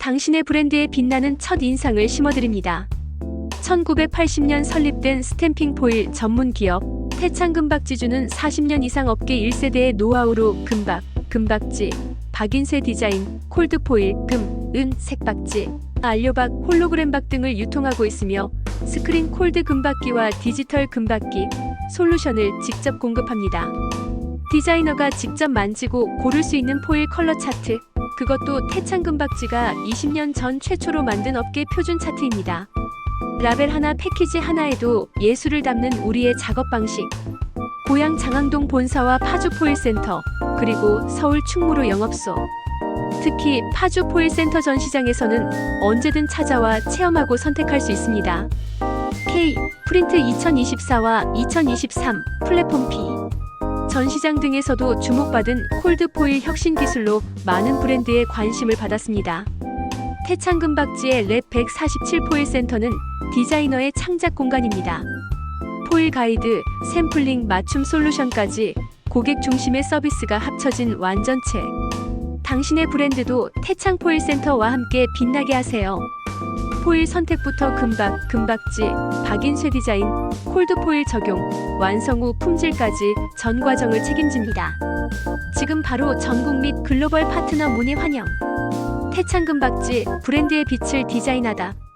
당신의 브랜드에 빛나는 첫 인상을 심어드립니다. 1980년 설립된 스탬핑 포일 전문 기업 태창 금박지주는 40년 이상 업계 1세대의 노하우로 금박, 금박지, 박인쇄 디자인, 콜드포일, 금, 은, 색박지, 안료박, 홀로그램박 등을 유통하고 있으며 스크린 콜드 금박기와 디지털 금박기, 솔루션을 직접 공급합니다. 디자이너가 직접 만지고 고를 수 있는 포일 컬러 차트, 그것도 태창 금박지가 20년 전 최초로 만든 업계 표준 차트입니다. 라벨 하나 패키지 하나에도 예술을 담는 우리의 작업 방식. 고향 장항동 본사와 파주 포일센터, 그리고 서울 충무로 영업소. 특히 파주 포일센터 전시장에서는 언제든 찾아와 체험하고 선택할 수 있습니다. K 프린트 2024와 2023 플랫폼 P 전 시장 등에서도 주목받은 콜드포일 혁신 기술로 많은 브랜드의 관심을 받았습니다. 태창금 박지의 랩 147포일 센터는 디자이너의 창작 공간입니다. 포일 가이드, 샘플링, 맞춤 솔루션까지 고객 중심의 서비스가 합쳐진 완전체. 당신의 브랜드도 태창 포일 센터와 함께 빛나게 하세요. 포일 선택부터 금박, 금박지, 박인쇄 디자인, 콜드 포일 적용, 완성 후 품질까지 전 과정을 책임집니다. 지금 바로 전국 및 글로벌 파트너 문의 환영. 태창 금박지 브랜드의 빛을 디자인하다.